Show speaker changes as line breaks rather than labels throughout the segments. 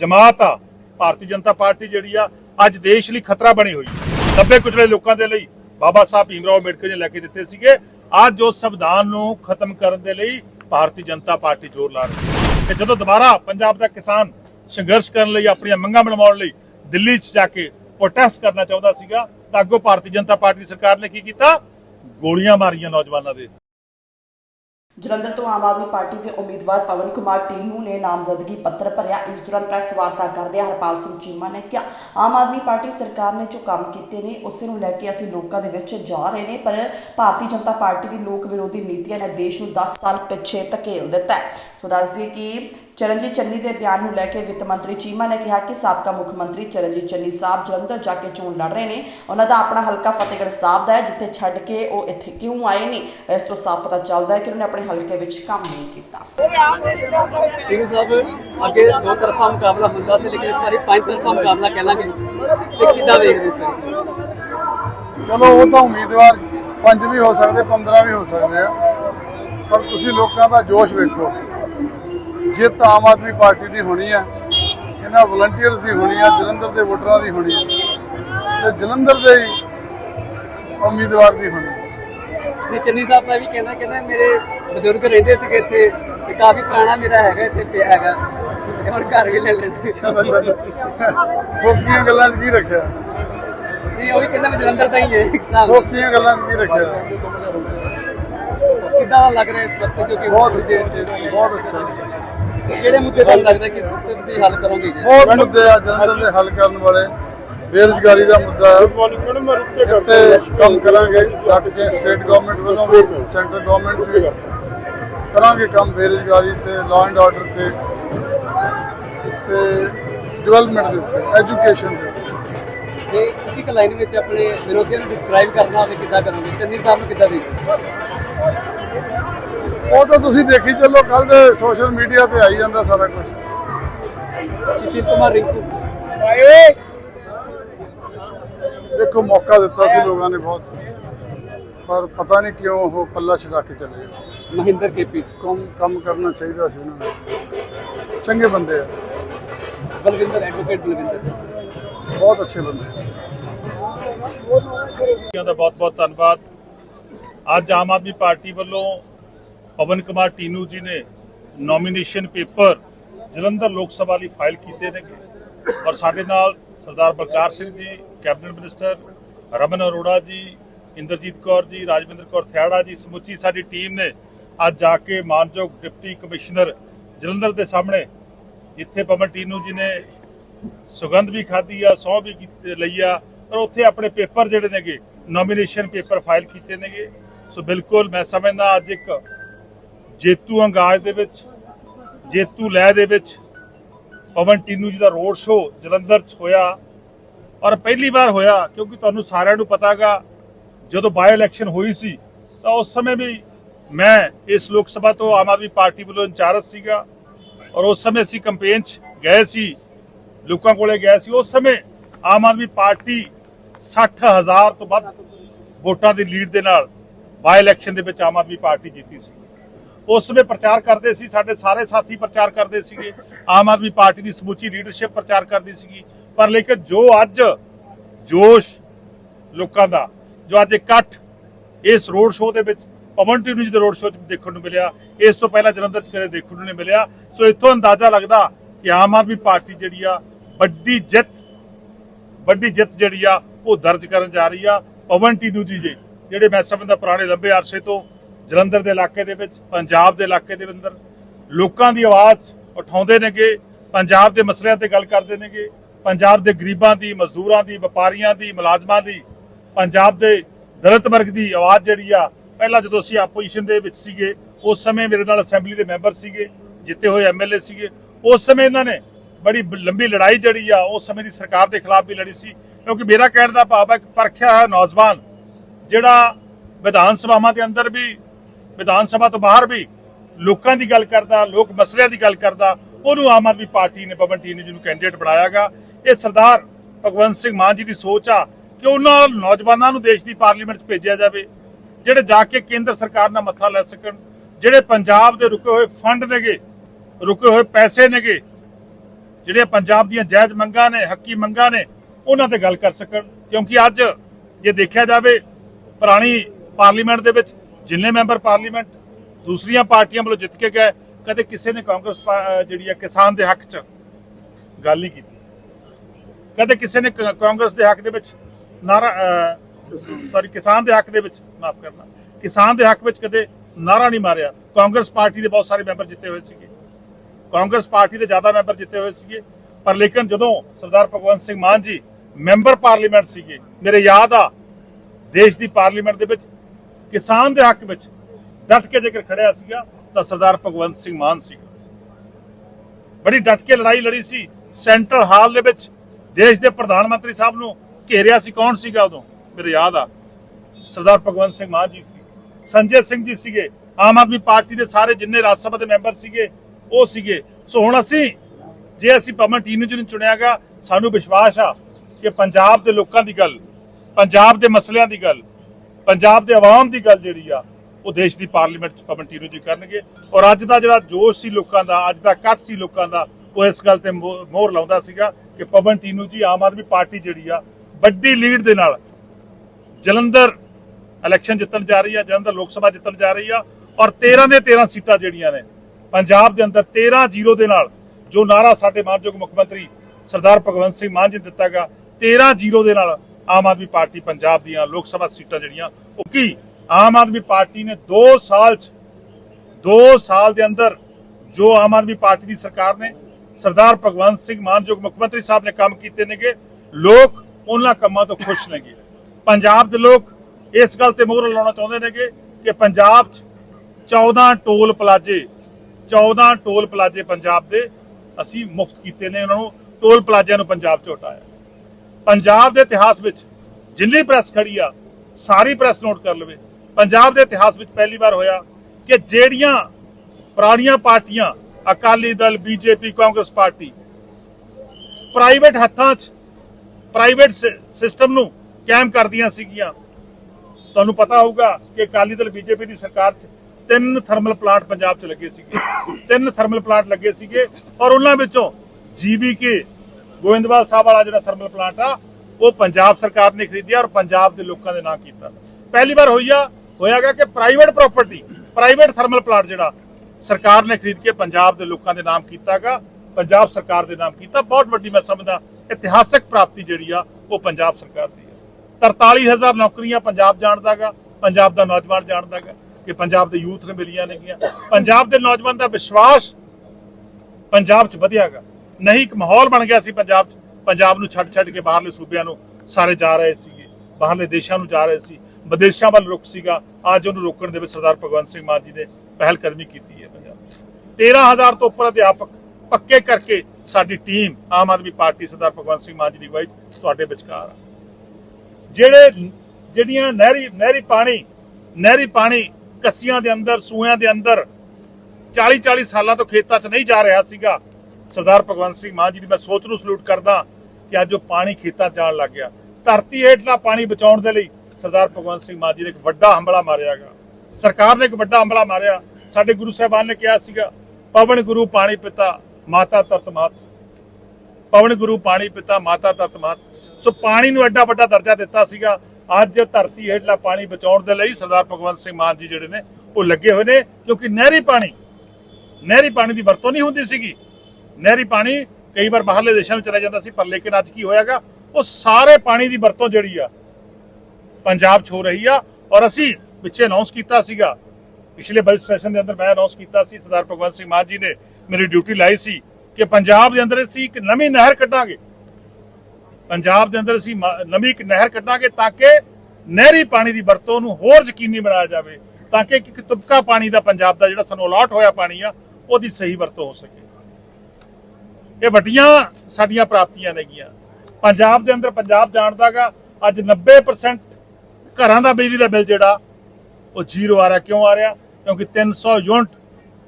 ਜਮਾਤ ਆ, ਭਾਰਤੀ ਜਨਤਾ ਪਾਰਟੀ ਜਿਹੜੀ ਆ, ਅੱਜ ਦੇਸ਼ ਲਈ ਖਤਰਾ ਬਣੀ ਹੋਈ ਹੈ ਦੱਬੇ ਕੁਚਲੇ ਲੋਕਾਂ ਦੇ ਲਈ, ਬਾਬਾ ਸਾਹਿਬ ਭੀਮ ਰਾਓ ਅੰਬੇਡਕਰ ਨੇ ਲੈ ਕੇ ਦਿੱਤੇ ਸੀਗੇ। ਅੱਜ ਉਸ ਸੰਵਿਧਾਨ ਨੂੰ ਖਤਮ ਕਰਨ ਦੇ ਲਈ ਭਾਰਤੀ ਜਨਤਾ ਪਾਰਟੀ ਜ਼ੋਰ ਲਾ ਰਹੀ ਹੈ। ਤੇ ਜਦੋਂ ਦੁਬਾਰਾ ਪੰਜਾਬ ਦਾ ਕਿਸਾਨ ਸੰਘਰਸ਼ ਕਰਨ ਲਈ, ਆਪਣੀਆਂ ਮੰਗਾਂ ਬਣਵਾਉਣ ਲਈ ਦਿੱਲੀ 'ਚ ਜਾ ਕੇ ਪ੍ਰੋਟੈਸਟ ਕਰਨਾ ਚਾਹੁੰਦਾ ਸੀਗਾ, ਤਾਂ ਅੱਗੋਂ ਭਾਰਤੀ ਜਨਤਾ ਪਾਰਟੀ ਦੀ ਸਰਕਾਰ ਨੇ ਕੀ ਕੀਤਾ? ਗੋਲੀਆਂ ਮਾਰੀਆਂ ਨੌਜਵਾਨਾਂ ਦੇ।
ਜਲੰਧਰ ਤੋਂ ਆਮ ਆਦਮੀ ਪਾਰਟੀ ਦੇ ਉਮੀਦਵਾਰ ਪਵਨ ਕੁਮਾਰ ਟੀਨੂ ਨੇ ਨਾਮਜ਼ਦਗੀ ਪੱਤਰ ਭਰਿਆ। ਇਸ ਦੌਰਾਨ ਪ੍ਰੈਸ ਵਾਰਤਾ ਕਰਦੇ ਹਰਪਾਲ ਸਿੰਘ ਚੀਮਾ ਨੇ ਕਿਹਾ, ਆਮ ਆਦਮੀ ਪਾਰਟੀ ਸਰਕਾਰ ਨੇ ਜੋ ਕੰਮ ਕੀਤੇ ਨੇ, ਉਸੇ ਨੂੰ ਲੈ ਕੇ ਅਸੀਂ ਲੋਕਾਂ ਦੇ ਵਿੱਚ ਜਾ ਰਹੇ ਨੇ, ਪਰ ਭਾਰਤੀ ਜਨਤਾ ਪਾਰਟੀ ਦੀ ਲੋਕ ਵਿਰੋਧੀ ਨੀਤੀਆਂ ਨੇ ਦੇਸ਼ ਨੂੰ 10 ਸਾਲ ਪਿੱਛੇ ਧਕੇਲ ਦਿੱਤਾ ਹੈ। ਸੋ ਦੱਸਦੀ ਕਿ ਚਰਨਜੀਤ ਚੰਨੀ ਦੇ ਬਿਆਨ ਨੂੰ ਲੈ ਕੇ ਵਿੱਤ ਮੰਤਰੀ ਚੀਮਾ ਨੇ ਕਿਹਾ ਕਿ ਸਾਬਕਾ ਮੁੱਖ ਮੰਤਰੀ ਚਰਨਜੀਤ ਚੰਨੀ ਸਾਹਿਬ ਜਲੰਧਰ ਜਾ ਕੇ ਚੋਣ ਲੜ ਰਹੇ ਨੇ। ਉਹਨਾਂ ਦਾ ਆਪਣਾ ਹਲਕਾ ਫਤਿਹਗੜ੍ਹ ਸਾਹਿਬ ਦਾ ਹੈ ਜਿੱਥੇ ਛੱਡ ਕੇ ਉਹ ਇੱਥੇ ਕਿਉਂ ਆਏ ਨੇ ਇਸ ਤੋਂ ਸਾਫ਼ ਪਤਾ ਚੱਲਦਾ ਹੈ ਕਿ ਉਹਨਾਂ ਨੇ ਆਪਣੇ ਹਲਕੇ ਵਿੱਚ ਕੰਮ ਨਹੀਂ ਕੀਤਾ।
ਟੀਨੂ ਸਾਹਿਬ ਅੱਗੇ ਦੋ ਤਰਫਾ ਮੁਕਾਬਲਾ ਹੁੰਦਾ ਸੀ ਲੇਕਿਨ ਇਸ ਵਾਰੀ ਪੰਜ ਤਰਫਾ ਮੁਕਾਬਲਾ ਕਹਿ ਲਾਂਗੇ ਤੇ ਕਿੱਦਾਂ ਵੇਖਦੇ ਸੀ
ਚਲੋ ਉਹ ਤਾਂ ਉਮੀਦਵਾਰ ਪੰਜ ਵੀ ਹੋ ਸਕਦੇ 15 ਵੀ ਹੋ ਸਕਦੇ ਆ। ਪਰ ਤੁਸੀਂ ਲੋਕਾਂ ਦਾ ਜੋਸ਼ ਵੇਖੋ। ਜਿੱਤ ਆਮ ਆਦਮੀ ਪਾਰਟੀ ਦੀ ਹੋਣੀ ਆ ਇਹਨਾਂ ਵਲੰਟੀਅਰਸ ਦੀ ਹੋਣੀ ਆ ਜਲੰਧਰ ਦੇ ਵੋਟਰਾਂ ਦੀ ਹੋਣੀ ਆ ਤੇ ਜਲੰਧਰ ਦੇ ਹੀ ਉਮੀਦਵਾਰ ਦੀ ਹੋਣੀ ਆ।
ਤੇ ਚੰਨੀ ਸਾਹਿਬ ਦਾ ਵੀ ਕਹਿੰਦਾ ਕਹਿੰਦਾ ਮੇਰੇ ਬਜ਼ੁਰਗ ਰਹਿੰਦੇ ਸੀਗੇ ਇੱਥੇ ਤੇ ਕਾਫੀ ਪੁਰਾਣਾ ਮੇਰਾ ਹੈਗਾ ਇੱਥੇ ਪਿਆ ਹੈਗਾ ਤੇ ਹੁਣ ਘਰ ਵੀ ਲੈ ਲੈਂਦੇ
ਫੋਕੀਆਂ ਗੱਲਾਂ 'ਚ ਕੀ ਰੱਖਿਆ?
ਨਹੀਂ ਉਹ ਵੀ ਕਹਿੰਦਾ ਮੈਂ ਜਲੰਧਰ ਦਾ ਹੀ ਹੈ ਨਾਲ।
ਫੋਕੀਆਂ ਗੱਲਾਂ 'ਚ ਕੀ ਰੱਖਿਆ?
ਕਿੱਦਾਂ ਲੱਗ ਰਿਹਾ ਇਸ ਵਕਤ ਕਿਉਂਕਿ
ਬਹੁਤ ਅੱਛਾ ਬਹੁਤ ਅੱਛਾ।
ਕਿਹੜੇ ਮੁੱਦੇ ਤੁਹਾਨੂੰ ਲੱਗਦਾ ਕਿ ਇਸ ਵਕਤ ਤੁਸੀਂ ਹੱਲ ਕਰੋਗੇ ਜੀ?
ਬਹੁਤ ਮੁੱਦੇ ਆ ਜਲੰਧਰ ਦੇ ਹੱਲ ਕਰਨ ਵਾਲੇ ਬੇਰੁਜ਼ਗਾਰੀ ਦਾ ਮੁੱਦਾ ਇੱਥੇ ਕੰਮ ਕਰਾਂਗੇ ਡਾਕਟਰ ਸਟੇਟ ਗਵਰਨਮੈਂਟ ਵੱਲੋਂ ਵੀ ਸੈਂਟਰ ਗਵਰਨਮੈਂਟ ਵੀ ਕਰਾਂਗੇ ਕੰਮ ਬੇਰੁਜ਼ਗਾਰੀ ਤੇ ਲਾਅ ਐਂਡ ਆਰਡਰ ਤੇ ਤੇ ਡਿਵੈਲਪਮੈਂਟ ਦੇ ਉੱਤੇ ਐਜੂਕੇਸ਼ਨ ਦੇ
ਜੇ ਇੱਕ ਇੱਕ ਲਾਈਨ ਵਿੱਚ ਆਪਣੇ ਵਿਰੋਧੀਆਂ ਨੂੰ ਡਿਸਕ੍ਰਾਈਬ ਕਰਨਾ ਹੋਵੇ ਕਿੱਦਾਂ ਕਰੋਗੇ? ਚੰਨੀ ਸਾਹਿਬ ਨੂੰ ਕਿੱਦਾਂ ਦੇਖਦੇ
ਉਹ ਤਾਂ ਤੁਸੀਂ ਦੇਖੀ ਚੱਲੋ ਕੱਲ ਦੇ ਸੋਸ਼ਲ ਮੀਡੀਆ ਤੇ ਆਈ ਜਾਂਦਾ ਸਾਰਾ ਕੁਝ
ਸੁਸ਼ੀਲ ਕੁਮਾਰ ਰਿੰਕੂ।
ਦੇਖੋ ਮੌਕਾ ਦਿੱਤਾ ਸੀ ਲੋਕਾਂ ਨੇ ਬਹੁਤ। ਪਰ ਪਤਾ ਨਹੀਂ ਕਿਉਂ ਉਹ ਪੱਲਾ ਛਡਾ ਕੇ ਚਲੇ ਗਏ।
ਮਹਿੰਦਰ ਕੇਪੀ
ਕੰਮ ਕੰਮ ਕਰਨਾ ਚਾਹੀਦਾ ਸੀ ਉਹਨਾਂ ਨੂੰ। ਚੰਗੇ ਬੰਦੇ ਆ।
ਬਲਵਿੰਦਰ ਐਡਵੋਕੇਟ ਬਲਵਿੰਦਰ।
ਬਹੁਤ ਅੱਛੇ ਬੰਦੇ ਆ।
ਸਾਥੀਆਂ ਦਾ ਬਹੁਤ-ਬਹੁਤ ਧੰਨਵਾਦ। ਅੱਜ ਆਮ ਆਦਮੀ ਪਾਰਟੀ ਵੱਲੋਂ ਪਵਨ ਕੁਮਾਰ ਟੀਨੂ ਜੀ ਨੇ ਨੋਮੀਨੇਸ਼ਨ ਪੇਪਰ ਜਲੰਧਰ ਲੋਕ ਸਭਾ ਲਈ ਫਾਈਲ ਕੀਤੇ ਨੇ। ਔਰ ਸਾਡੇ ਨਾਲ ਸਰਦਾਰ ਬਲਕਾਰ ਸਿੰਘ ਜੀ ਕੈਬਨਿਟ ਮਿਨਿਸਟਰ ਰਮਨ ਅਰੋੜਾ ਜੀ, ਇੰਦਰਜੀਤ ਕੌਰ ਜੀ, ਰਾਜਵਿੰਦਰ ਕੌਰ ਥਿਆੜਾ ਜੀ ਸਮੁੱਚੀ ਸਾਡੀ ਟੀਮ ਨੇ ਅੱਜ ਜਾ ਕੇ ਮਾਨਯੋਗ ਡਿਪਟੀ ਕਮਿਸ਼ਨਰ ਜਲੰਧਰ ਦੇ ਸਾਹਮਣੇ ਜਿੱਥੇ ਪਵਨ ਟੀਨੂ ਜੀ ਨੇ ਸੁਗੰਧ ਵੀ ਖਾਧੀ ਆ, ਸਹੁੰ ਵੀ ਲਈ ਆ ਪਰ ਉੱਥੇ ਆਪਣੇ ਪੇਪਰ ਜਿਹੜੇ ਨੇਗੇ ਨੋਮੀਨੇਸ਼ਨ ਪੇਪਰ ਫਾਈਲ ਕੀਤੇ ਨੇਗੇ। ਸੋ ਬਿਲਕੁਲ ਮੈਂ ਸਮਝਦਾ ਅੱਜ ਇੱਕ ਜੇਤੂ ਅੰਗਾਜ ਦੇ ਵਿੱਚ, ਜੇਤੂ ਲੈ ਦੇ ਵਿੱਚ ਪਵਨ ਟੀਨੂ ਜੀ ਦਾ ਰੋਡ ਸ਼ੋਅ ਜਲੰਧਰ 'ਚ ਹੋਇਆ ਔਰ ਪਹਿਲੀ ਵਾਰ ਹੋਇਆ ਕਿਉਂਕਿ ਤੁਹਾਨੂੰ ਸਾਰਿਆਂ ਨੂੰ ਪਤਾਗਾ ਜਦੋਂ ਬਾਈ ਇਲੈਕਸ਼ਨ ਹੋਈ ਸੀ ਤਾਂ ਉਸ ਸਮੇਂ ਵੀ ਮੈਂ ਇਸ ਲੋਕ ਸਭਾ ਤੋਂ ਆਮ ਆਦਮੀ ਪਾਰਟੀ ਵੱਲੋਂ ਇੰਚਾਰਜ ਸੀਗਾ ਔਰ ਉਸ ਸਮੇਂ ਅਸੀਂ ਕੰਪੇਨ 'ਚ ਗਏ ਸੀ, ਲੋਕਾਂ ਕੋਲੇ ਗਏ ਸੀ, ਉਸ ਸਮੇਂ ਆਮ ਆਦਮੀ ਪਾਰਟੀ 60000 ਤੋਂ ਵੱਧ ਵੋਟਾਂ ਦੀ ਲੀਡ ਦੇ ਨਾਲ ਬਾਈ ਇਲੈਕਸ਼ਨ ਦੇ ਵਿੱਚ ਆਮ ਆਦਮੀ ਪਾਰਟੀ ਜਿੱਤੀ ਸੀ। ਉਸ ਸਮੇਂ ਪ੍ਰਚਾਰ ਕਰਦੇ ਸੀ, ਸਾਡੇ ਸਾਰੇ ਸਾਥੀ ਪ੍ਰਚਾਰ ਕਰਦੇ ਸੀਗੇ। ਆਮ ਆਦਮੀ ਪਾਰਟੀ ਦੀ ਸਮੁੱਚੀ ਲੀਡਰਸ਼ਿਪ ਪ੍ਰਚਾਰ ਕਰਦੀ ਸੀਗੀ। ਪਰ ਲੇਕਿਨ ਜੋ ਅੱਜ ਜੋਸ਼ ਲੋਕਾਂ ਦਾ, ਜੋ ਅੱਜ ਇਕੱਠ ਇਸ ਰੋਡ ਸ਼ੋਅ ਦੇ ਵਿੱਚ, ਪਵਨ ਟੀਨੂ ਜੀ ਦੇ ਰੋਡ ਸ਼ੋਅ 'ਚ ਦੇਖਣ ਨੂੰ ਮਿਲਿਆ, ਇਸ ਤੋਂ ਪਹਿਲਾਂ ਜਲੰਧਰ 'ਚ ਕਦੇ ਦੇਖਣ ਨੂੰ ਨਹੀਂ ਮਿਲਿਆ। ਸੋ ਇੱਥੋਂ ਅੰਦਾਜ਼ਾ ਲੱਗਦਾ ਕਿ ਆਮ ਆਦਮੀ ਪਾਰਟੀ ਜਿਹੜੀ ਆ, ਵੱਡੀ ਜਿੱਤ ਵੱਡੀ ਜਿੱਤ ਜਿਹੜੀ ਆ, ਉਹ ਦਰਜ ਕਰਨ ਜਾ ਰਹੀ ਆ। ਪਵਨ ਟੀਨੂ ਜੀ ਜੀ ਜਿਹੜੇ ਮੈਂ ਸਮਝਦਾ ਪੁਰਾਣੇ ਲੰਬੇ ਅਰਸੇ ਤੋਂ ਜਲੰਧਰ ਦੇ ਇਲਾਕੇ ਦੇ ਵਿੱਚ, ਪੰਜਾਬ ਦੇ ਇਲਾਕੇ ਦੇ ਅੰਦਰ ਲੋਕਾਂ ਦੀ ਆਵਾਜ਼ ਉਠਾਉਂਦੇ ਨੇਗੇ, ਪੰਜਾਬ ਦੇ ਮਸਲਿਆਂ ਤੇ ਗੱਲ ਕਰਦੇ ਨੇਗੇ, ਪੰਜਾਬ ਦੇ ਗਰੀਬਾਂ ਦੀ, ਮਜ਼ਦੂਰਾਂ ਦੀ, ਵਪਾਰੀਆਂ ਦੀ, ਮੁਲਾਜ਼ਮਾਂ ਦੀ, ਪੰਜਾਬ ਦੇ ਦਲਿਤ ਵਰਗ ਦੀ ਆਵਾਜ਼ ਜਿਹੜੀ ਆ, ਪਹਿਲਾਂ ਜਦੋਂ ਅਸੀਂ ਆਪੋਜੀਸ਼ਨ ਦੇ ਵਿੱਚ ਸੀਗੇ, ਉਸ ਸਮੇਂ ਮੇਰੇ ਨਾਲ ਅਸੈਂਬਲੀ ਦੇ ਮੈਂਬਰ ਸੀਗੇ, ਜਿੱਤੇ ਹੋਏ ਐਮਐਲਏ ਸੀਗੇ, ਉਸ ਸਮੇਂ ਇਹਨਾਂ ਨੇ ਬੜੀ ਲੰਬੀ ਲੜਾਈ ਜਿਹੜੀ ਆ, ਉਸ ਸਮੇਂ ਦੀ ਸਰਕਾਰ ਦੇ ਖਿਲਾਫ ਵੀ ਲੜੀ ਸੀ, ਕਿਉਂਕਿ ਮੇਰਾ ਕਹਿਣ ਦਾ ਭਾਵ ਹੈ ਕਿ ਪਰਖਿਆ ਹੋਇਆ ਨੌਜਵਾਨ ਜਿਹੜਾ ਵਿਧਾਨ ਸਭਾਵਾਂ ਦੇ ਅੰਦਰ ਵੀ ਵਿਧਾਨ ਸਭਾ ਤੋਂ ਬਾਹਰ ਵੀ ਲੋਕਾਂ ਦੀ ਗੱਲ ਕਰਦਾ, ਲੋਕ ਮਸਲਿਆਂ ਦੀ ਗੱਲ ਕਰਦਾ, ਉਹਨੂੰ ਆਮ ਆਦਮੀ ਪਾਰਟੀ ਨੇ, ਪਵਨ ਟੀਨੂ ਜੀ ਨੂੰ ਕੈਂਡੀਡੇਟ ਬਣਾਇਆਗਾ, ਇਹ ਸਰਦਾਰ ਭਗਵੰਤ ਸਿੰਘ ਮਾਨ ਜੀ ਦੀ ਸੋਚ ਆ ਕਿ ਉਹਨਾਂ ਨੌਜਵਾਨਾਂ ਨੂੰ ਦੇਸ਼ ਦੀ ਪਾਰਲੀਮੈਂਟ 'ਚ ਭੇਜਿਆ ਜਾਵੇ, ਜਿਹੜੇ ਜਾ ਕੇ ਕੇਂਦਰ ਸਰਕਾਰ ਨਾਲ ਮੱਥਾ ਲੈ ਸਕਣ, ਜਿਹੜੇ ਪੰਜਾਬ ਦੇ ਰੁਕੇ ਹੋਏ ਫੰਡ ਨੇਗੇ, ਰੁਕੇ ਹੋਏ ਪੈਸੇ ਨੇਗੇ, ਜਿਹੜੀਆਂ ਪੰਜਾਬ ਦੀਆਂ ਜਾਇਜ਼ ਮੰਗਾਂ ਨੇ, ਹੱਕੀ ਮੰਗਾਂ ਨੇ, ਉਹਨਾਂ ਤੇ ਗੱਲ ਕਰ ਸਕਣ। ਕਿਉਂਕਿ ਅੱਜ ਜੇ ਦੇਖਿਆ ਜਾਵੇ, ਪੁਰਾਣੀ ਪਾਰਲੀਮੈਂਟ ਦੇ ਵਿੱਚ ਜਿੰਨੇ ਮੈਂਬਰ ਪਾਰਲੀਮੈਂਟ ਦੂਸਰੀਆਂ ਪਾਰਟੀਆਂ ਵੱਲੋਂ ਜਿੱਤ ਕੇ ਗਏ, ਕਦੇ ਕਿਸੇ ਨੇ ਕਾਂਗਰਸ ਜਿਹੜੀ ਹੈ ਕਿਸਾਨ ਦੇ ਹੱਕ 'ਚ ਗੱਲ ਨਹੀਂ ਕੀਤੀ। ਕਦੇ ਕਿਸੇ ਨੇ ਕਾਂਗਰਸ ਦੇ ਹੱਕ ਦੇ ਵਿੱਚ ਨਾਰਾ ਸੌਰੀ ਕਿਸਾਨ ਦੇ ਹੱਕ ਦੇ ਵਿੱਚ ਮਾਫ ਕਰਨਾ। ਕਿਸਾਨ ਦੇ ਹੱਕ ਵਿੱਚ ਕਦੇ ਨਾਰਾ ਨਹੀਂ ਮਾਰਿਆ। ਕਾਂਗਰਸ ਪਾਰਟੀ ਦੇ ਬਹੁਤ ਸਾਰੇ ਮੈਂਬਰ ਜਿੱਤੇ ਹੋਏ ਸੀਗੇ। ਕਾਂਗਰਸ ਪਾਰਟੀ ਦੇ ਜ਼ਿਆਦਾ ਮੈਂਬਰ ਜਿੱਤੇ ਹੋਏ ਸੀਗੇ। ਪਰ ਲੇਕਿਨ ਜਦੋਂ ਸਰਦਾਰ ਭਗਵੰਤ ਸਿੰਘ ਮਾਨ ਜੀ ਮੈਂਬਰ ਪਾਰਲੀਮੈਂਟ ਸੀਗੇ, ਮੇਰੇ ਯਾਦ ਆ, ਦੇਸ਼ ਦੀ ਪਾਰਲੀਮੈਂਟ ਦੇ ਵਿੱਚ ਕਿਸਾਨ ਦੇ ਹੱਕ ਵਿੱਚ ਡਟ ਕੇ ਜੇਕਰ ਖੜਿਆ ਸੀਗਾ, ਤਾਂ ਸਰਦਾਰ ਭਗਵੰਤ ਸਿੰਘ ਮਾਨ ਸੀ ਬੜੀ ਡਟ ਕੇ ਲੜਾਈ ਲੜੀ ਸੀ। ਸੈਂਟਰਲ ਹਾਲ ਦੇ ਵਿੱਚ ਦੇਸ਼ ਦੇ ਪ੍ਰਧਾਨ ਮੰਤਰੀ ਸਾਹਿਬ ਨੂੰ ਘੇਰਿਆ ਸੀ। ਕੌਣ ਸੀਗਾ ਉਦੋਂ? ਮੇਰੇ ਯਾਦ ਆ। ਸਰਦਾਰ ਭਗਵੰਤ ਸਿੰਘ ਮਾਨ ਜੀ ਸੀ। ਸੰਜੇ ਸਿੰਘ ਜੀ ਸੀਗੇ। ਆਮ ਆਦਮੀ ਪਾਰਟੀ ਦੇ ਸਾਰੇ ਜਿੰਨੇ ਰਾਜ ਸਭਾ ਦੇ ਮੈਂਬਰ ਸੀਗੇ, ਉਹ ਸੀਗੇ। ਸੋ ਹੁਣ ਅਸੀਂ, ਜੇ ਅਸੀਂ ਪਵਨ ਟੀਨੂ ਜੀ ਨੂੰ ਚੁਣਿਆਗਾ, ਸਾਨੂੰ ਵਿਸ਼ਵਾਸ ਆ ਕਿ ਪੰਜਾਬ ਦੇ ਲੋਕਾਂ ਦੀ ਗੱਲ, ਪੰਜਾਬ ਦੇ ਮਸਲਿਆਂ ਦੀ ਗੱਲ ਪੰਜਾਬ ਦੇ ਆਵਾਮ ਦੀ ਗੱਲ ਜਿਹੜੀ ਆ, ਉਹ ਦੇਸ਼ ਦੀ ਪਾਰਲੀਮੈਂਟ ਚ ਪਵਨ ਟੀਨੂ ਜੀ ਕਰਨਗੇ। ਔਰ ਅੱਜ ਦਾ ਜਿਹੜਾ ਜੋਸ਼ ਸੀ ਲੋਕਾਂ ਦਾ, ਅੱਜ ਦਾ ਕੱਟ ਸੀ ਲੋਕਾਂ ਦਾ, ਉਹ ਇਸ ਗੱਲ ਤੇ ਮੋ- ਮੋਹਰ ਲਾਉਂਦਾ ਸੀਗਾ ਕਿ ਪਵਨ ਟੀਨੂ ਜੀ ਆਮ ਆਦਮੀ ਪਾਰਟੀ ਜਿਹੜੀ ਆ, ਵੱਡੀ ਲੀਡ ਦੇ ਨਾਲ ਜਲੰਧਰ ਇਲੈਕਸ਼ਨ ਜਿੱਤਣ ਜਾ ਰਹੀ ਆ, ਜਲੰਧਰ ਲੋਕ ਸਭਾ ਜਿੱਤਣ ਜਾ ਰਹੀ ਆ, ਔਰ 13 ਦੇ 13 ਸੀਟਾਂ ਜਿਹੜੀਆਂ ਨੇ, ਪੰਜਾਬ ਦੇ ਅੰਦਰ 13 ਜ਼ੀਰੋ ਦੇ ਨਾਲ, ਜੋ ਨਾਰਾ ਸਾਡੇ ਮਾਨਯੋਗ ਮੁੱਖ ਮੰਤਰੀ ਸਰਦਾਰ ਭਗਵੰਤ ਸਿੰਘ ਮਾਨ ਜੀ ਨੇ ਦਿੱਤਾਗਾ 13 ਜ਼ੀਰੋ ਦੇ ਨਾਲ ਆਮ ਆਦਮੀ ਪਾਰਟੀ ਪੰਜਾਬ ਦੀਆਂ ਲੋਕ ਸਭਾ ਸੀਟਾਂ ਜਿਹੜੀਆਂ, ਉਹ ਕੀ? ਆਮ ਆਦਮੀ ਪਾਰਟੀ ਨੇ 2 ਸਾਲ ਚ 2 ਸਾਲ ਦੇ ਅੰਦਰ ਜੋ ਆਮ ਆਦਮੀ ਪਾਰਟੀ ਦੀ ਸਰਕਾਰ ਨੇ, ਸਰਦਾਰ ਭਗਵੰਤ ਸਿੰਘ ਮਾਨ ਜੋ ਮੁੱਖ ਮੰਤਰੀ ਸਾਹਿਬ ਨੇ ਕੰਮ ਕੀਤੇ ਨੇਗੇ, ਲੋਕ ਉਹਨਾਂ ਕੰਮਾਂ ਤੋਂ ਖੁਸ਼ ਨੇਗੇ। ਪੰਜਾਬ ਦੇ ਲੋਕ ਇਸ ਗੱਲ ਤੇ ਮੋਹਰ ਲਾਉਣਾ ਚਾਹੁੰਦੇ ਨੇਗੇ ਕਿ ਪੰਜਾਬ 'ਚ 14 ਟੋਲ ਪਲਾਜੇ 14 ਟੋਲ ਪਲਾਜੇ ਪੰਜਾਬ ਦੇ ਅਸੀਂ ਮੁਫਤ ਕੀਤੇ ਨੇ, ਉਹਨਾਂ ਨੂੰ ਟੋਲ ਪਲਾਜਿਆਂ ਨੂੰ ਪੰਜਾਬ 'ਚ ਹਟਾਇਆ। ਪੰਜਾਬ ਦੇ ਇਤਿਹਾਸ ਵਿੱਚ ਜਿੰਨੀ ਪ੍ਰੈਸ ਖੜੀ ਆ, ਸਾਰੀ ਪ੍ਰੈਸ ਨੋਟ ਕਰ ਲਵੇ। ਪੰਜਾਬ ਦੇ ਇਤਿਹਾਸ ਵਿੱਚ ਪਹਿਲੀ ਵਾਰ ਹੋਇਆ ਕਿ ਜਿਹੜੀਆਂ ਪੁਰਾਣੀਆਂ ਪਾਰਟੀਆਂ, Akali Dal, BJP, Congress party private ਹੱਥਾਂ 'ਚ ਪ੍ਰਾਈਵੇਟ ਸਿਸਟਮ ਨੂੰ ਕਾਇਮ ਕਰਦੀਆਂ ਸੀਗੀਆਂ। ਤੁਹਾਨੂੰ ਪਤਾ ਹੋਊਗਾ ਕਿ ਅਕਾਲੀ ਦਲ, ਬੀਜੇਪੀ ਦੀ ਸਰਕਾਰ 'ਚ ਤਿੰਨ ਥਰਮਲ ਪਲਾਂਟ ਪੰਜਾਬ 'ਚ ਲੱਗੇ ਸੀਗੇ। ਤਿੰਨ ਥਰਮਲ ਪਲਾਂਟ ਲੱਗੇ ਸੀਗੇ ਔਰ ਉਹਨਾਂ ਵਿੱਚੋਂ ਜੀਵੀਕੇ ਗੋਇੰਦਵਾਲ ਸਾਹਿਬ ਵਾਲਾ ਜਿਹੜਾ ਥਰਮਲ ਪਲਾਂਟ ਆ, ਉਹ ਪੰਜਾਬ ਸਰਕਾਰ ਨੇ ਖਰੀਦਿਆ ਔਰ ਪੰਜਾਬ ਦੇ ਲੋਕਾਂ ਦੇ ਨਾਂ ਕੀਤਾ। ਪਹਿਲੀ ਵਾਰ ਹੋਈਆ ਹੋਇਆਗਾ ਕਿ private property private thermal plant ਜਿਹੜਾ ਸਰਕਾਰ ਨੇ ਖਰੀਦ ਕੇ ਪੰਜਾਬ ਦੇ ਲੋਕਾਂ ਦੇ ਨਾਮ ਕੀਤਾਗਾ ਪੰਜਾਬ ਸਰਕਾਰ ਦੇ ਨਾਮ ਕੀਤਾ। ਬਹੁਤ ਵੱਡੀ ਮੈਂ ਸਮਝਦਾ, ਇਤਿਹਾਸਕ ਪ੍ਰਾਪਤੀ ਜਿਹੜੀ ਆ, ਉਹ ਪੰਜਾਬ ਸਰਕਾਰ ਦੀ ਆ। 43000 ਨੌਕਰੀਆਂ ਪੰਜਾਬ ਜਾਣਦਾਗਾ ਪੰਜਾਬ ਦਾ ਨੌਜਵਾਨ ਜਾਣਦਾਗਾ ਕਿ ਪੰਜਾਬ ਦੇ ਯੂਥ ਨੇ ਮਿਲੀਆਂ ਨੇਗੀਆਂ। ਪੰਜਾਬ ਦੇ ਨੌਜਵਾਨ ਦਾ ਵਿਸ਼ਵਾਸ ਪੰਜਾਬ 'ਚ ਵਧਿਆਗਾ ਨਹੀਂ ਇੱਕ ਮਾਹੌਲ ਬਣ ਗਿਆ ਸੀ ਪੰਜਾਬ 'ਚ। ਪੰਜਾਬ ਨੂੰ ਛੱਡ ਛੱਡ ਕੇ ਬਾਹਰਲੇ ਸੂਬਿਆਂ ਨੂੰ ਸਾਰੇ ਜਾ ਰਹੇ ਸੀਗੇ। ਬਾਹਰਲੇ ਦੇਸ਼ਾਂ ਨੂੰ ਜਾ ਰਹੇ ਸੀ। ਵਿਦੇਸ਼ਾਂ ਵੱਲ ਰੁਖ ਸੀਗਾ। ਅੱਜ ਉਹਨੂੰ ਰੋਕਣ ਦੇ ਵਿੱਚ ਸਰਦਾਰ ਭਗਵੰਤ ਸਿੰਘ ਮਾਨ ਜੀ ਨੇ ਪਹਿਲ ਕਦਮੀ ਕੀਤੀ ਹੈ ਪੰਜਾਬ 'ਚ। 13000 ਤੋਂ ਉੱਪਰ ਅਧਿਆਪਕ ਪੱਕੇ ਕਰਕੇ ਸਾਡੀ ਟੀਮ, ਆਮ ਆਦਮੀ ਪਾਰਟੀ ਸਰਦਾਰ ਭਗਵੰਤ ਸਿੰਘ ਮਾਨ ਜੀ ਦੀ ਅਗਵਾਈ ਤੁਹਾਡੇ ਵਿਚਕਾਰ ਆ। ਜਿਹੜੇ ਜਿਹੜੀਆਂ ਨਹਿਰੀ ਨਹਿਰੀ ਪਾਣੀ ਨਹਿਰੀ ਪਾਣੀ ਕੱਸੀਆਂ ਦੇ ਅੰਦਰ, ਸੂਇਆਂ ਦੇ ਅੰਦਰ 40 40 ਸਾਲਾਂ ਤੋਂ ਖੇਤਾਂ 'ਚ ਨਹੀਂ ਜਾ ਰਿਹਾ ਸੀਗਾ ਸਰਦਾਰ ਭਗਵੰਤ ਸਿੰਘ ਮਾਨ ਜੀ ਦੀ ਮੈਂ ਸੋਚ ਨੂੰ ਸਲੂਟ ਕਰਦਾ ਕਿ ਅੱਜ ਉਹ ਪਾਣੀ ਖੇਤਾਂ ਜਾਣ ਲੱਗ ਗਿਆ। ਧਰਤੀ ਹੇਠਲਾ ਪਾਣੀ ਬਚਾਉਣ ਦੇ ਲਈ ਸਰਦਾਰ ਭਗਵੰਤ ਸਿੰਘ ਮਾਨ ਜੀ ਨੇ ਇੱਕ ਵੱਡਾ ਹੰਬਲਾ ਮਾਰਿਆਗਾ ਸਰਕਾਰ ਨੇ ਇੱਕ ਵੱਡਾ ਹਮਲਾ ਮਾਰਿਆ। ਸਾਡੇ ਗੁਰੂ ਸਾਹਿਬਾਨ ਨੇ ਕਿਹਾ ਸੀਗਾ, ਪਵਨ ਗੁਰੂ ਪਾਣੀ ਪਿਤਾ, ਮਾਤਾ ਤਤ ਮਾਤ। ਪਵਨ ਗੁਰੂ ਪਾਣੀ ਪਿਤਾ, ਮਾਤਾ ਤਤ ਮਾਤ। ਸੋ ਪਾਣੀ ਨੂੰ ਐਡਾ ਵੱਡਾ ਦਰਜਾ ਦਿੱਤਾ ਸੀਗਾ। ਅੱਜ ਧਰਤੀ ਹੇਠਲਾ ਪਾਣੀ ਬਚਾਉਣ ਦੇ ਲਈ ਸਰਦਾਰ ਭਗਵੰਤ ਸਿੰਘ ਮਾਨ ਜੀ ਜਿਹੜੇ ਨੇ, ਉਹ ਲੱਗੇ ਹੋਏ ਨੇ, ਕਿਉਂਕਿ ਨਹਿਰੀ ਪਾਣੀ ਨਹਿਰੀ ਪਾਣੀ ਦੀ ਵਰਤੋਂ ਨਹੀਂ ਹੁੰਦੀ ਸੀਗੀ। ਨਹਿਰੀ ਪਾਣੀ ਕਈ ਵਾਰ ਬਾਹਰਲੇ ਦੇਸ਼ਾਂ ਵਿੱਚ ਚਲਾ ਜਾਂਦਾ ਸੀ, ਪਰ ਲੇਕਿਨ ਅੱਜ ਕੀ ਹੋਇਆਗਾ? ਉਹ ਸਾਰੇ ਪਾਣੀ ਦੀ ਵਰਤੋਂ ਜਿਹੜੀ ਆ, ਪੰਜਾਬ 'ਚ ਹੋ ਰਹੀ ਆ, ਔਰ ਅਸੀਂ ਪਿੱਛੇ ਅਨਾਉਂਸ ਕੀਤਾ ਸੀਗਾ। ਪਿਛਲੇ ਬਜਟ ਸੈਸ਼ਨ ਦੇ ਅੰਦਰ ਮੈਂ ਅਨਾਉਂਸ ਕੀਤਾ ਸੀ, ਸਰਦਾਰ ਭਗਵੰਤ ਸਿੰਘ ਮਾਨ ਜੀ ਨੇ ਮੇਰੀ ਡਿਊਟੀ ਲਾਈ ਸੀ ਕਿ ਪੰਜਾਬ ਦੇ ਅੰਦਰ ਅਸੀਂ ਇੱਕ ਨਵੀਂ ਨਹਿਰ ਕੱਢਾਂਗੇ। ਪੰਜਾਬ ਦੇ ਅੰਦਰ ਅਸੀਂ ਨਵੀਂ ਇੱਕ ਨਹਿਰ ਕੱਢਾਂਗੇ ਤਾਂ ਕਿ ਨਹਿਰੀ ਪਾਣੀ ਦੀ ਵਰਤੋਂ ਨੂੰ ਹੋਰ ਯਕੀਨੀ ਬਣਾਇਆ ਜਾਵੇ, ਤਾਂ ਕਿ ਇੱਕ ਤੁਪਕਾ ਪਾਣੀ ਦਾ ਪੰਜਾਬ ਦਾ ਜਿਹੜਾ ਸਾਨੂੰ ਅਲਾਟ ਹੋਇਆ ਪਾਣੀ ਆ, ਉਹਦੀ ਸਹੀ ਵਰਤੋਂ ਹੋ ਸਕੇ। ਇਹ ਵੱਡੀਆਂ ਸਾਡੀਆਂ ਪ੍ਰਾਪਤੀਆਂ ਨੇਗੀਆਂ। ਪੰਜਾਬ ਦੇ ਅੰਦਰ ਪੰਜਾਬ ਜਾਣਦਾਗਾ ਅੱਜ 90% ਘਰਾਂ ਦਾ ਬਿਜਲੀ ਦਾ ਬਿੱਲ ਜਿਹੜਾ, ਉਹ ਜ਼ੀਰੋ ਆ ਰਿਹਾ। ਕਿਉਂ ਆ ਰਿਹਾ? ਕਿਉਂਕਿ 300 ਯੂਨਿਟ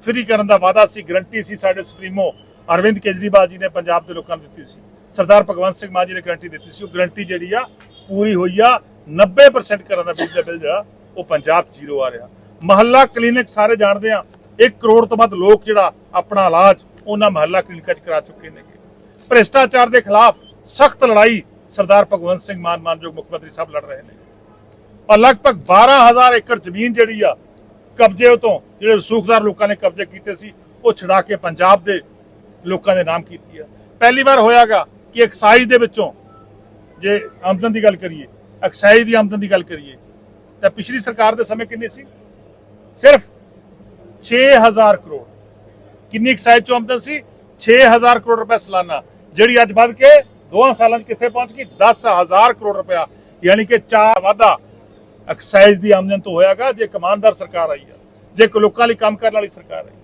ਫ੍ਰੀ ਕਰਨ ਦਾ ਵਾਅਦਾ ਸੀ ਗਰੰਟੀ ਸੀ ਸਾਡੇ ਸੁਪਰੀਮੋ ਅਰਵਿੰਦ ਕੇਜਰੀਵਾਲ ਜੀ ਨੇ ਪੰਜਾਬ ਦੇ ਲੋਕਾਂ ਨੂੰ ਦਿੱਤੀ ਸੀ। ਸਰਦਾਰ ਭਗਵੰਤ ਸਿੰਘ ਮਾਨ ਜੀ ਨੇ ਗਰੰਟੀ ਦਿੱਤੀ ਸੀ। ਉਹ ਗਰੰਟੀ ਜਿਹੜੀ ਆ, ਪੂਰੀ ਹੋਈ ਆ। 90% ਘਰਾਂ ਦਾ ਬਿਜਲੀ ਦਾ ਬਿੱਲ ਜਿਹੜਾ, ਉਹ ਪੰਜਾਬ ਜ਼ੀਰੋ ਆ ਰਿਹਾ। ਮਹੱਲਾ ਕਲੀਨਿਕ ਸਾਰੇ ਜਾਣਦੇ ਆ 1 ਕਰੋੜ ਤੋਂ ਵੱਧ ਲੋਕ ਜਿਹੜਾ ਆਪਣਾ ਇਲਾਜ ਉਹਨਾਂ ਮਹੱਲਾ ਕਲੀਨਿਕਾਂ 'ਚ ਕਰਾ ਚੁੱਕੇ ਨੇ। ਭ੍ਰਿਸ਼ਟਾਚਾਰ ਦੇ ਖਿਲਾਫ ਸਖਤ ਲੜਾਈ ਸਰਦਾਰ ਭਗਵੰਤ ਸਿੰਘ ਮਾਨ ਮਾਨਯੋਗ ਮੁੱਖ ਮੰਤਰੀ ਸਾਹਿਬ ਲੜ ਰਹੇ ਨੇ। ਔਰ ਲਗਭਗ 12000 ਏਕੜ ਜ਼ਮੀਨ ਜਿਹੜੀ ਆ, ਕਬਜ਼ੇ ਤੋਂ ਜਿਹੜੇ ਰਸੂਖਦਾਰ ਲੋਕਾਂ ਨੇ ਕਬਜ਼ੇ ਕੀਤੇ ਸੀ, ਉਹ ਛਡਾ ਕੇ ਪੰਜਾਬ ਦੇ ਲੋਕਾਂ ਦੇ ਨਾਮ ਕੀਤੀ ਆ। ਪਹਿਲੀ ਵਾਰ ਹੋਇਆਗਾ ਕਿ ਐਕਸਾਈਜ਼ ਦੇ ਵਿੱਚੋਂ ਜੇ ਆਮਦਨ ਦੀ ਗੱਲ ਕਰੀਏ, ਐਕਸਾਈਜ਼ ਦੀ ਆਮਦਨ ਦੀ ਗੱਲ ਕਰੀਏ, ਤਾਂ ਪਿਛਲੀ ਸਰਕਾਰ ਦੇ ਸਮੇਂ ਕਿੰਨੀ ਸੀ? ਸਿਰਫ 6000 ਕਰੋੜ। ਕਿੰਨੀ ਐਕਸਾਈਜ਼ ਚੋਂ ਆਮਦਨ ਸੀ? 6000 ਕਰੋੜ ਰੁਪਏ ਸਾਲਾਨਾ। ਜਿਹੜੀ ਅੱਜ ਵੱਧ ਕੇ ਦੋਹਾਂ ਸਾਲਾਂ 'ਚ ਕਿੱਥੇ ਪਹੁੰਚ ਗਈ? 10000 ਕਰੋੜ ਰੁਪਇਆ। ਯਾਨੀ ਕਿ ਚਾਰ ਵਾਧਾ ਐਕਸਾਈਜ਼ ਦੀ ਆਮਦਨ ਤੋਂ ਹੋਇਆਗਾ ਜੇ ਕਮਾਨਦਾਰ ਸਰਕਾਰ ਆਈ ਆ, ਜੇ ਕੋ ਲੋਕਾਂ ਲਈ ਕੰਮ ਕਰਨ ਵਾਲੀ ਸਰਕਾਰ ਆਈ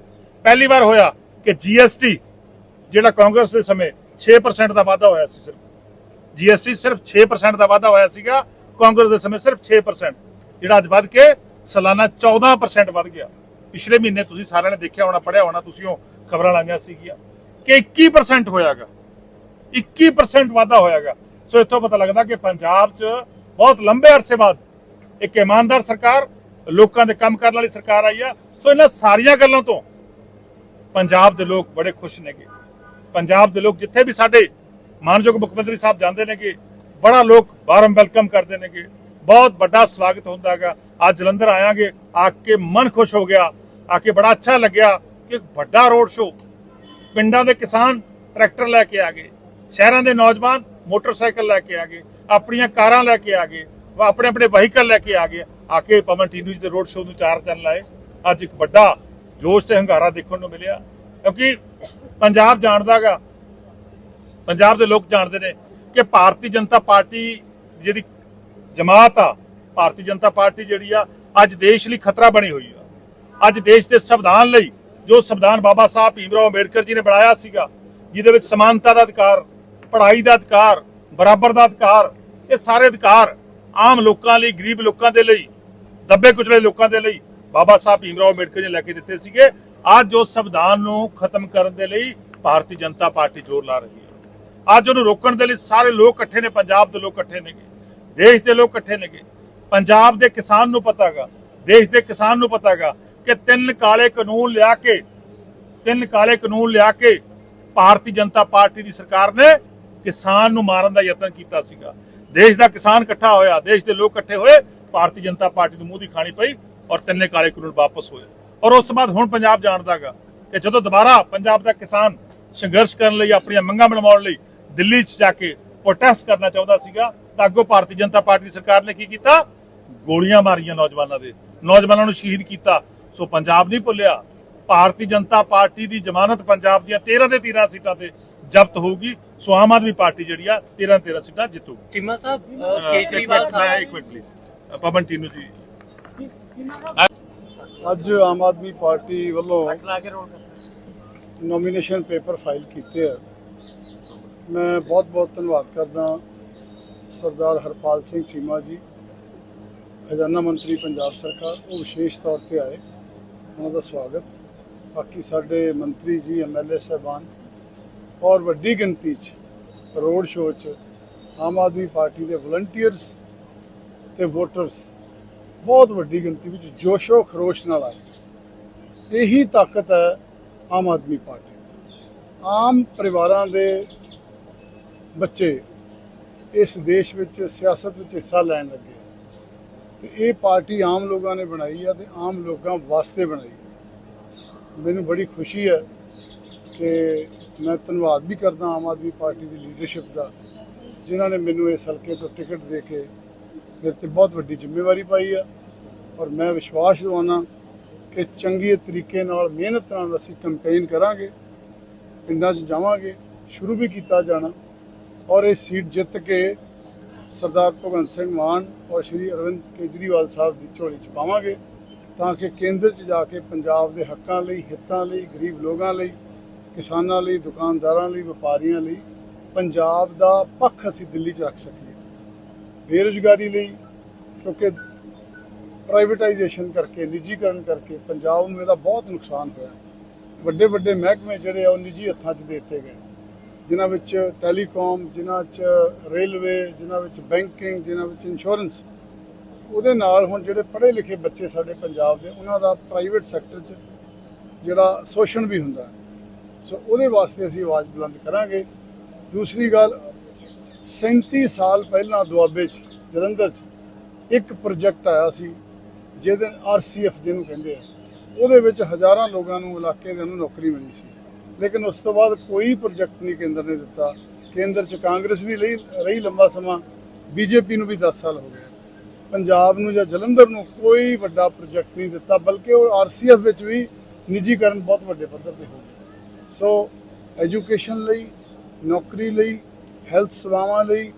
ਪਹਿਲੀ ਵਾਰ ਹੋਇਆ ਕਿ ਜੀਐਸਟੀ ਜਿਹੜਾ ਕਾਂਗਰਸ ਦੇ ਸਮੇਂ 6% ਦਾ ਵਾਧਾ ਹੋਇਆ ਸੀ ਸਿਰਫ। ਜੀਐਸਟੀ ਸਿਰਫ 6% ਦਾ ਵਾਧਾ ਹੋਇਆ ਸੀਗਾ, ਕਾਂਗਰਸ ਦੇ ਸਮੇਂ ਸਿਰਫ 6% ਜਿਹੜਾ ਅੱਜ ਵੱਧ ਕੇ ਸਾਲਾਨਾ 14% ਵੱਧ ਗਿਆ। ਪਿਛਲੇ ਮਹੀਨੇ ਤੁਸੀਂ ਸਾਰਿਆਂ ਨੇ ਦੇਖਿਆ ਹੋਣਾ ਪੜਿਆ ਹੋਣਾ, ਤੁਸੀਂ ਉਹ ਖਬਰਾਂ ਲਾਈਆਂ ਸੀਗੀਆਂ ਕਿ 21% ਹੋਇਆਗਾ। 21% ਵਾਧਾ ਹੋਇਆਗਾ। ਸੋ ਇੱਥੋਂ ਪਤਾ ਲੱਗਦਾ ਕਿ ਪੰਜਾਬ 'ਚ ਬਹੁਤ ਲੰਬੇ ਅਰਸੇ ਬਾਅਦ ਇੱਕ ਇਮਾਨਦਾਰ ਸਰਕਾਰ, ਲੋਕਾਂ ਦੇ ਕੰਮ ਕਰਨ ਵਾਲੀ ਸਰਕਾਰ ਆਈ ਆ। ਸੋ ਇਹਨਾਂ ਸਾਰੀਆਂ ਗੱਲਾਂ ਤੋਂ ਪੰਜਾਬ ਦੇ ਲੋਕ ਬੜੇ ਖੁਸ਼ ਨੇਗੇ। ਪੰਜਾਬ ਦੇ ਲੋਕ ਜਿੱਥੇ ਵੀ ਸਾਡੇ ਮਾਨਯੋਗ ਮੁੱਖ ਮੰਤਰੀ ਸਾਹਿਬ ਜਾਂਦੇ ਨੇਗੇ, ਬੜਾ ਲੋਕ ਬਾਰਮ ਵੈਲਕਮ ਕਰਦੇ ਨੇਗੇ। ਬਹੁਤ ਵੱਡਾ ਸਵਾਗਤ ਹੁੰਦਾ ਹੈਗਾ। ਅੱਜ ਜਲੰਧਰ ਆਇਆਗੇ ਆ ਕੇ ਮਨ ਖੁਸ਼ ਹੋ ਗਿਆ ਆ ਕੇ ਬੜਾ ਅੱਛਾ ਲੱਗਿਆ ਕਿ ਵੱਡਾ ਰੋਡ ਸ਼ੋ ਪਿੰਡਾਂ ਦੇ ਕਿਸਾਨ ਟਰੈਕਟਰ ਲੈ ਕੇ ਆ ਗਏ ਸ਼ਹਿਰਾਂ ਦੇ ਨੌਜਵਾਨ ਮੋਟਰਸਾਈਕਲ ਲੈ ਕੇ ਆ ਗਏ ਆਪਣੀਆਂ ਕਾਰਾਂ ਲੈ ਕੇ ਆ ਗਏ ਆਪਣੇ ਆਪਣੇ ਵਹੀਕਲ ਲੈ ਕੇ ਆ ਗਏ ਆ ਕੇ ਪਵਨ ਟੀਨੂ ਜੀ ਦੇ ਰੋਡ ਸ਼ੋ ਨੂੰ ਚਾਰ ਦਿਨ ਲਾਏ ਅੱਜ ਇੱਕ ਵੱਡਾ ਜੋਸ਼ ਤੇ ਹੰਗਾਰਾ ਦੇਖਣ ਨੂੰ ਮਿਲਿਆ ਕਿਉਂਕਿ ਪੰਜਾਬ ਜਾਣਦਾਗਾ ਪੰਜਾਬ ਦੇ ਲੋਕ ਜਾਣਦੇ ਨੇ ਕਿ ਭਾਰਤੀ ਜਨਤਾ ਪਾਰਟੀ ਜਿਹੜੀ ਜਮਾਤ ਆ ਭਾਰਤੀ ਜਨਤਾ ਪਾਰਟੀ ਜਿਹੜੀ ਆ, ਅੱਜ ਦੇਸ਼ ਲਈ ਖਤਰਾ ਬਣੀ ਹੋਈ ਆ। ਅੱਜ ਦੇਸ਼ ਦੇ ਸੰਵਿਧਾਨ ਲਈ, ਜੋ ਸੰਵਿਧਾਨ ਬਾਬਾ ਸਾਹਿਬ ਭੀਮਰਾਓ ਅੰਬੇਡਕਰ ਜੀ ਨੇ ਬਣਾਇਆ ਸੀਗਾ, ਜਿਹਦੇ ਵਿੱਚ ਸਮਾਨਤਾ ਦਾ ਅਧਿਕਾਰ, ਪੜ੍ਹਾਈ ਦਾ ਅਧਿਕਾਰ, ਬਰਾਬਰ ਦਾ ਅਧਿਕਾਰ, ਇਹ ਸਾਰੇ ਅਧਿਕਾਰ ਆਮ ਲੋਕਾਂ ਲਈ, ਗਰੀਬ ਲੋਕਾਂ ਦੇ ਲਈ, ਦੱਬੇ ਕੁਚਲੇ ਲੋਕਾਂ ਦੇ ਲਈ ਬਾਬਾ ਸਾਹਿਬ ਭੀਮਰਾਓ ਅੰਬੇਡਕਰ ਜੀ ਨੇ ਲੈ ਕੇ ਦਿੱਤੇ ਸੀਗੇ। ਅੱਜ ਉਸ ਸੰਵਿਧਾਨ ਨੂੰ ਖਤਮ ਕਰਨ ਦੇ ਲਈ ਭਾਰਤੀ ਜਨਤਾ ਪਾਰਟੀ ਜ਼ੋਰ ਲਾ ਰਹੀ ਹੈ। ਅੱਜ ਉਹਨੂੰ ਰੋਕਣ ਦੇ ਲਈ ਸਾਰੇ ਲੋਕ ਇਕੱਠੇ ਨੇ, ਪੰਜਾਬ ਦੇ ਲੋਕ ਇਕੱਠੇ ਨੇਗੇ, ਦੇਸ਼ ਦੇ ਲੋਕ ਇਕੱਠੇ ਨੇਗੇ। ਪੰਜਾਬ ਦੇ ਕਿਸਾਨ ਨੂੰ ਪਤਾਗਾ ਦੇਸ਼ ਦੇ ਕਿਸਾਨ ਨੂੰ ਪਤਾਗਾ ਕਿ ਤਿੰਨ ਕਾਲੇ ਕਾਨੂੰਨ ਲਿਆ ਕੇ, ਤਿੰਨ ਕਾਲੇ ਕਾਨੂੰਨ ਲਿਆ ਕੇ ਭਾਰਤੀ ਜਨਤਾ ਪਾਰਟੀ ਦੀ ਸਰਕਾਰ ਨੇ ਕਿਸਾਨ ਨੂੰ ਮਾਰਨ ਦਾ ਯਤਨ ਕੀਤਾ ਸੀਗਾ। ਦੇਸ਼ ਦਾ ਕਿਸਾਨ ਇਕੱਠਾ ਹੋਇਆ, ਦੇਸ਼ ਦੇ ਲੋਕ ਇਕੱਠੇ ਹੋਏ, ਭਾਰਤੀ ਜਨਤਾ ਪਾਰਟੀ ਨੂੰ ਮੂੰਹ ਦੀ ਖਾਣੀ ਪਈ ਔਰ ਤਿੰਨੇ ਕਾਲੇ ਕਾਨੂੰਨ ਵਾਪਸ ਹੋਏ। ਔਰ ਉਸ ਤੋਂ ਬਾਅਦ ਹੁਣ ਪੰਜਾਬ ਜਾਣਦਾਗਾ ਕਿ ਜਦੋਂ ਦੁਬਾਰਾ ਪੰਜਾਬ ਦਾ ਕਿਸਾਨ ਸੰਘਰਸ਼ ਕਰਨ ਲਈ, ਆਪਣੀਆਂ ਮੰਗਾਂ ਮਨਵਾਉਣ ਲਈ ਦਿੱਲੀ 'ਚ ਜਾ ਕੇ ਪ੍ਰੋਟੈਸਟ ਕਰਨਾ ਚਾਹੁੰਦਾ ਸੀਗਾ, ਤਾਂ ਅੱਗੋਂ ਭਾਰਤੀ ਜਨਤਾ ਪਾਰਟੀ ਦੀ ਸਰਕਾਰ ਨੇ ਕੀ ਕੀਤਾ? ਗੋਲੀਆਂ ਮਾਰੀਆਂ ਨੌਜਵਾਨਾਂ ਦੇ। ਨੌਜਵਾਨਾਂ ਨੂੰ ਸ਼ਹੀਦ ਕੀਤਾ। ਸੋ ਪੰਜਾਬ ਨਹੀਂ ਭੁੱਲਿਆ। ਭਾਰਤੀ ਜਨਤਾ ਪਾਰਟੀ ਦੀ ਜ਼ਮਾਨਤ ਪੰਜਾਬ ਦੀਆਂ 13 ਦੇ 13 ਸੀਟਾਂ ਤੇ ਜ਼ਬਤ ਹੋਊਗੀ। ਸੋ ਆਮ ਆਦਮੀ ਪਾਰਟੀ ਜਿਹੜੀ ਆ 13 13 ਸੀਟਾਂ ਜਿੱਤੂਗੀ।
ਚੀਮਾ ਸਾਹਿਬ ਕੇਜਰੀਵਾਲ ਸਾਹਿਬ।
ਇੱਕ ਮਿੰਟ ਪਲੀਜ਼ ਪਵਨ ਟੀਨੂ ਜੀ।
ਅੱਜ ਆਮ ਆਦਮੀ ਪਾਰਟੀ ਵੱਲੋਂ ਨੋਮੀਨੇਸ਼ਨ ਪੇਪਰ ਫਾਈਲ ਕੀਤੇ ਆ। ਮੈਂ ਬਹੁਤ-ਬਹੁਤ ਧੰਨਵਾਦ ਕਰਦਾ ਸਰਦਾਰ ਹਰਪਾਲ ਸਿੰਘ ਚੀਮਾ ਜੀ। ਖਜ਼ਾਨਾ ਮੰਤਰੀ ਪੰਜਾਬ ਸਰਕਾਰ ਉਹ ਵਿਸ਼ੇਸ਼ ਤੌਰ ਤੇ ਆਏ। ਉਹਨਾਂ ਦਾ ਸਵਾਗਤ। ਬਾਕੀ ਸਾਡੇ ਮੰਤਰੀ ਜੀ ਐਮਐਲਏ ਸਾਹਿਬਾਨ ਔਰ ਵੱਡੀ ਗਿਣਤੀ 'ਚ ਰੋਡ ਸ਼ੋਅ 'ਚ ਆਮ ਆਦਮੀ ਪਾਰਟੀ ਦੇ ਵਲੰਟੀਅਰਸ ਤੇ ਵੋਟਰਸ ਬਹੁਤ ਵੱਡੀ ਗਿਣਤੀ ਵਿੱਚ ਜੋਸ਼ੋ ਖਰੋਸ਼ ਨਾਲ ਆਏ। ਇਹੀ ਤਾਕਤ ਹੈ ਆਮ ਆਦਮੀ ਪਾਰਟੀ ਦੀ। ਆਮ ਪਰਿਵਾਰਾਂ ਦੇ ਬੱਚੇ ਇਸ ਦੇਸ਼ ਵਿੱਚ, ਸਿਆਸਤ ਵਿੱਚ ਹਿੱਸਾ ਲੈਣ ਲੱਗੇ। ਤੇ ਇਹ ਪਾਰਟੀ ਆਮ ਲੋਕਾਂ ਨੇ ਬਣਾਈ ਆ ਤੇ ਆਮ ਲੋਕਾਂ ਵਾਸਤੇ ਬਣਾਈ ਆ। ਮੈਨੂੰ ਬੜੀ ਖੁਸ਼ੀ ਹੈ ਕਿ ਮੈਂ ਧੰਨਵਾਦ ਵੀ ਕਰਦਾ ਆਮ ਆਦਮੀ ਪਾਰਟੀ ਦੀ ਲੀਡਰਸ਼ਿਪ ਦਾ, ਜਿਨ੍ਹਾਂ ਨੇ ਮੈਨੂੰ ਇਸ ਹਲਕੇ ਤੋਂ ਟਿਕਟ ਦੇ ਕੇ ਮੇਰੇ ਤੇ ਬਹੁਤ ਵੱਡੀ ਜ਼ਿੰਮੇਵਾਰੀ ਪਾਈ ਆ ਔਰ ਮੈਂ ਵਿਸ਼ਵਾਸ ਦਿਵਾਉਣਾ ਕਿ ਚੰਗੇ ਤਰੀਕੇ ਨਾਲ ਮਿਹਨਤ ਨਾਲ ਅਸੀਂ ਕੈਂਪੇਨ ਕਰਾਂਗੇ, ਪਿੰਡਾਂ 'ਚ ਜਾਵਾਂਗੇ, ਸ਼ੁਰੂ ਵੀ ਕੀਤਾ ਜਾਣਾ ਔਰ ਇਹ ਸੀਟ ਜਿੱਤ ਕੇ ਸਰਦਾਰ ਭਗਵੰਤ ਸਿੰਘ ਮਾਨ ਔਰ ਸ਼੍ਰੀ ਅਰਵਿੰਦ ਕੇਜਰੀਵਾਲ ਸਾਹਿਬ ਦੀ ਝੋਲੀ 'ਚ ਪਾਵਾਂਗੇ ਤਾਂ ਕਿ ਕੇਂਦਰ 'ਚ ਜਾ ਕੇ ਪੰਜਾਬ ਦੇ ਹੱਕਾਂ ਲਈ, ਹਿੱਤਾਂ ਲਈ, ਗਰੀਬ ਲੋਕਾਂ ਲਈ, ਕਿਸਾਨਾਂ ਲਈ, ਦੁਕਾਨਦਾਰਾਂ ਲਈ, ਵਪਾਰੀਆਂ ਲਈ ਪੰਜਾਬ ਦਾ ਪੱਖ ਅਸੀਂ ਦਿੱਲੀ 'ਚ ਰੱਖ ਸਕੀਏ। ਬੇਰੁਜ਼ਗਾਰੀ ਲਈ, ਕਿਉਂਕਿ ਪ੍ਰਾਈਵੇਟਾਈਜੇਸ਼ਨ ਕਰਕੇ, ਨਿੱਜੀਕਰਨ ਕਰਕੇ ਪੰਜਾਬ ਨੂੰ ਇਹਦਾ ਬਹੁਤ ਨੁਕਸਾਨ ਹੋਇਆ। ਵੱਡੇ ਵੱਡੇ ਮਹਿਕਮੇ ਜਿਹੜੇ ਆ ਉਹ ਨਿੱਜੀ ਹੱਥਾਂ 'ਚ ਦੇ ਦਿੱਤੇ ਗਏ। ਜਿਨ੍ਹਾਂ ਵਿੱਚ ਟੈਲੀਕਾਮ, ਜਿਨ੍ਹਾਂ 'ਚ ਰੇਲਵੇ, ਜਿਨ੍ਹਾਂ ਵਿੱਚ ਬੈਂਕਿੰਗ, ਜਿਨ੍ਹਾਂ ਵਿੱਚ ਇੰਸ਼ੋਰੈਂਸ, ਉਹਦੇ ਨਾਲ ਹੁਣ ਜਿਹੜੇ ਪੜ੍ਹੇ ਲਿਖੇ ਬੱਚੇ ਸਾਡੇ ਪੰਜਾਬ ਦੇ, ਉਹਨਾਂ ਦਾ ਪ੍ਰਾਈਵੇਟ ਸੈਕਟਰ 'ਚ ਜਿਹੜਾ ਸ਼ੋਸ਼ਣ ਵੀ ਹੁੰਦਾ ਸੋ ਉਹਦੇ ਵਾਸਤੇ ਅਸੀਂ ਆਵਾਜ਼ ਬੁਲੰਦ ਕਰਾਂਗੇ। ਦੂਸਰੀ ਗੱਲ 37 ਸਾਲ ਪਹਿਲਾਂ ਦੁਆਬੇ 'ਚ, ਜਲੰਧਰ 'ਚ ਇੱਕ ਪ੍ਰੋਜੈਕਟ ਆਇਆ ਸੀ, ਜਿਹਦੇ ਆਰਸੀਐਫ ਜਿਹਨੂੰ ਕਹਿੰਦੇ ਆ। ਉਹਦੇ ਵਿੱਚ ਹਜ਼ਾਰਾਂ ਲੋਕਾਂ ਨੂੰ, ਇਲਾਕੇ ਦੇ ਨੂੰ ਨੌਕਰੀ ਮਿਲੀ ਸੀ। ਲੇਕਿਨ ਉਸ ਤੋਂ ਬਾਅਦ ਕੋਈ ਪ੍ਰੋਜੈਕਟ ਨਹੀਂ ਕੇਂਦਰ ਨੇ ਦਿੱਤਾ। ਕੇਂਦਰ 'ਚ ਕਾਂਗਰਸ ਵੀ ਲਈ, ਰਹੀ ਲੰਬਾ ਸਮਾਂ, ਬੀਜੇਪੀ ਨੂੰ ਵੀ 10 ਸਾਲ ਹੋ ਗਏ। ਪੰਜਾਬ ਨੂੰ ਜਾਂ ਜਲੰਧਰ ਨੂੰ ਕੋਈ ਵੱਡਾ ਪ੍ਰੋਜੈਕਟ ਨਹੀਂ ਦਿੱਤਾ, ਬਲਕਿ ਉਹ ਆਰਸੀਐਫ ਵਿੱਚ ਵੀ ਨਿੱਜੀਕਰਨ ਬਹੁਤ ਵੱਡੇ ਪੱਧਰ ਤੇ ਹੋ ਗਿਆ ਸੋ, ਐਜੂਕੇਸ਼ਨ ਲਈ, ਨੌਕਰੀ ਲਈ, ਹੈਲਥ ਸੇਵਾਵਾਂ ਲਈ,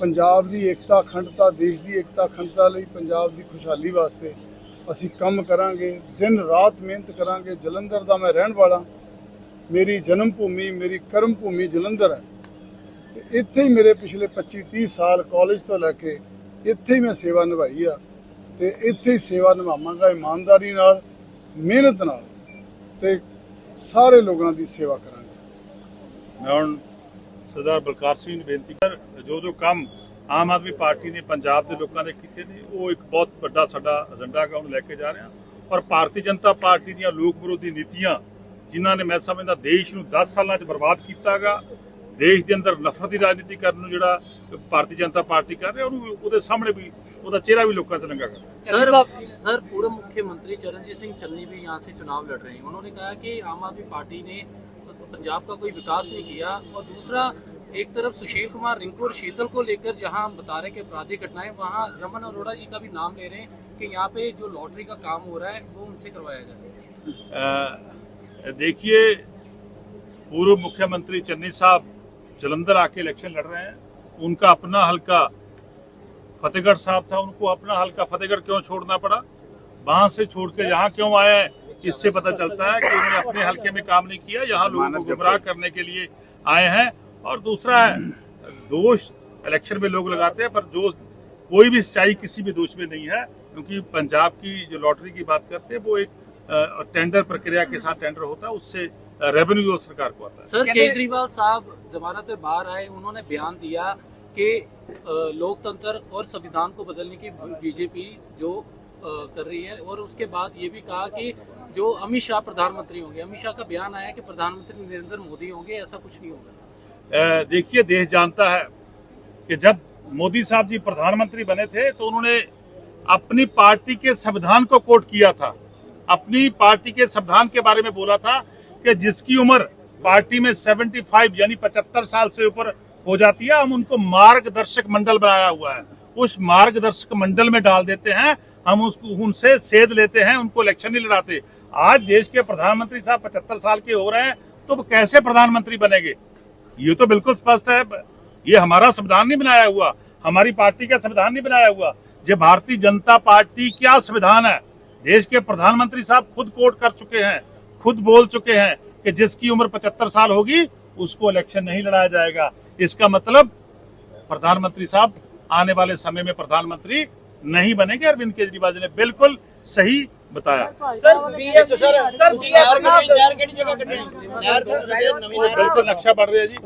ਪੰਜਾਬ ਦੀ ਏਕਤਾ, ਅਖੰਡਤਾ, ਦੇਸ਼ ਦੀ ਏਕਤਾ, ਅਖੰਡਤਾ ਲਈ, ਪੰਜਾਬ ਦੀ ਖੁਸ਼ਹਾਲੀ ਵਾਸਤੇ ਅਸੀਂ ਕੰਮ ਕਰਾਂਗੇ, ਦਿਨ ਰਾਤ ਮਿਹਨਤ ਕਰਾਂਗੇ, ਜਲੰਧਰ ਦਾ ਮੈਂ ਰਹਿਣ ਵਾਲਾ ਮੇਰੀ ਜਨਮ ਭੂਮੀ, ਮੇਰੀ ਕਰਮ ਭੂਮੀ ਜਲੰਧਰ ਹੈ। ਤੇ ਇੱਥੇ ਹੀ ਮੇਰੇ ਪਿਛਲੇ 25 30 ਸਾਲ ਕਾਲਜ ਤੋਂ ਲੈ ਕੇ ਇੱਥੇ ਹੀ ਮੈਂ ਸੇਵਾ ਨਿਭਾਈ ਆ। ਤੇ ਇੱਥੇ ਹੀ ਸੇਵਾ ਨਿਭਾਵਾਂਗਾ ਇਮਾਨਦਾਰੀ ਨਾਲ, ਮਿਹਨਤ ਨਾਲ ਤੇ ਸਾਰੇ ਲੋਕਾਂ ਦੀ ਸੇਵਾ ਕਰਾਂਗੇ।
ਮੈਂ ਹੁਣ ਸਰਦਾਰ ਬਲਕਾਰ ਸਿੰਘ ਨੂੰ ਬੇਨਤੀ ਕਰ ਜੋ ਜੋ ਕੰਮ ਆਮ ਆਦਮੀ ਪਾਰਟੀ ਨੇ ਪੰਜਾਬ ਦੇ ਲੋਕਾਂ ਦੇ ਕੀਤੇ ਨੇ, ਉਹ ਇੱਕ ਬਹੁਤ ਵੱਡਾ ਸਾਡਾ ਏਜੰਡਾ ਹੈਗਾ, ਉਹਨੂੰ ਲੈ ਕੇ ਜਾ ਰਹੇ। ਹਾਂ ਔਰ ਭਾਰਤੀ ਜਨਤਾ ਪਾਰਟੀ ਦੀਆਂ ਲੋਕ ਵਿਰੋਧੀ ਨੀਤੀਆਂ ਜਿਨ੍ਹਾਂ ਨੇ ਮੈਂ ਸਮਝਦਾ ਦੇਸ਼ ਨੂੰ 10 ਸਾਲਾਂ 'ਚ ਬਰਬਾਦ ਕੀਤਾਗਾ ਦੇਸ਼ ਦੇ ਅੰਦਰ ਨਫ਼ਰਤ ਦੀ ਰਾਜਨੀਤੀ ਕਰਨ ਨੂੰ ਜਿਹੜਾ ਭਾਰਤੀ ਜਨਤਾ ਪਾਰਟੀ ਕਰ ਰਹੀ ਹੈ ਉਹਨੂੰ ਉਹਦੇ ਸਾਹਮਣੇ ਵੀ ਉਹਦਾ ਚਿਹਰਾ भी लोगों से नंगा कर
सर सर पूर्व मुख्यमंत्री चरणजीत सिंह चन्नी भी यहाँ से चुनाव लड़ रहे हैं उन्होंने कहा कि आम आदमी पार्टी ने पंजाब का कोई विकास नहीं किया और दूसरा एक तरफ सुशील कुमार रिंकू और शीतल को लेकर जहां हम बता रहे हैं कि आपराधिक घटनाएं वहां रमन अरोड़ा जी का भी नाम ले रहे हैं कि यहाँ पे जो लॉटरी का काम हो रहा है वो उनसे करवाया जाए
अ, देखिए, पूर्व मुख्यमंत्री चन्नी साहब जलंधर आके इलेक्शन लड़ रहे हैं। उनका अपना हल्का फतेहगढ़ साहब था, उनको अपना हल्का फतेहगढ़ क्यों छोड़ना पड़ा? वहाँ से छोड़ के यहाँ क्यों आए इससे पता चलता है कि उन्होंने अपने हल्के में काम नहीं किया, यहाँ लोगों को गुमराह करने के लिए आए हैं। और दूसरा है, दोष इलेक्शन में लोग लगाते हैं, पर जो कोई भी सच्चाई किसी भी दोष में नहीं है, क्योंकि पंजाब की जो लॉटरी की बात करते हैं, वो एक टेंडर प्रक्रिया के साथ टेंडर होता है उससे रेवेन्यू सरकार को आता है।
सर केजरीवाल साहब जमानत पे बाहर आए उन्होंने बयान दिया कि लोकतंत्र और संविधान को बदलने की बीजेपी जो कर रही है और उसके बाद ये भी कहा कि जो अमित शाह प्रधानमंत्री होंगे अमित शाह का बयान आया कि प्रधानमंत्री नरेंद्र मोदी होंगे ऐसा कुछ नहीं होगा।
देखिए देश जानता है कि जब मोदी साहब जी प्रधानमंत्री बने थे तो उन्होंने अपनी पार्टी के संविधान को कोट किया था। अपनी पार्टी के संविधान के बारे में बोला था कि जिसकी उम्र पार्टी में 75 यानी 75 साल से ऊपर हो जाती है, हम उनको मार्गदर्शक मंडल बनाया हुआ है। उस मार्गदर्शक मंडल में डाल देते हैं, हम उसको, उनसे सेध लेते हैं, उनको इलेक्शन नहीं लड़ाते। आज देश के प्रधानमंत्री साहब 75 साल के हो रहे हैं तो वो कैसे प्रधानमंत्री बनेंगे? ये तो बिल्कुल स्पष्ट है। ये हमारा संविधान नहीं बनाया हुआ। हमारी पार्टी का संविधान नहीं बनाया हुआ। ये भारतीय जनता पार्टी क्या संविधान है? देश के प्रधानमंत्री साहब खुद कोट कर चुके हैं खुद बोल चुके हैं कि जिसकी उम्र पचहत्तर साल होगी उसको इलेक्शन नहीं लड़ाया जाएगा। इसका मतलब प्रधानमंत्री साहब आने वाले समय में प्रधानमंत्री नहीं बनेंगे। अरविंद केजरीवाल जी ने बिल्कुल सही बताया। बिल्कुल नक्शा बढ़ रहा है जी।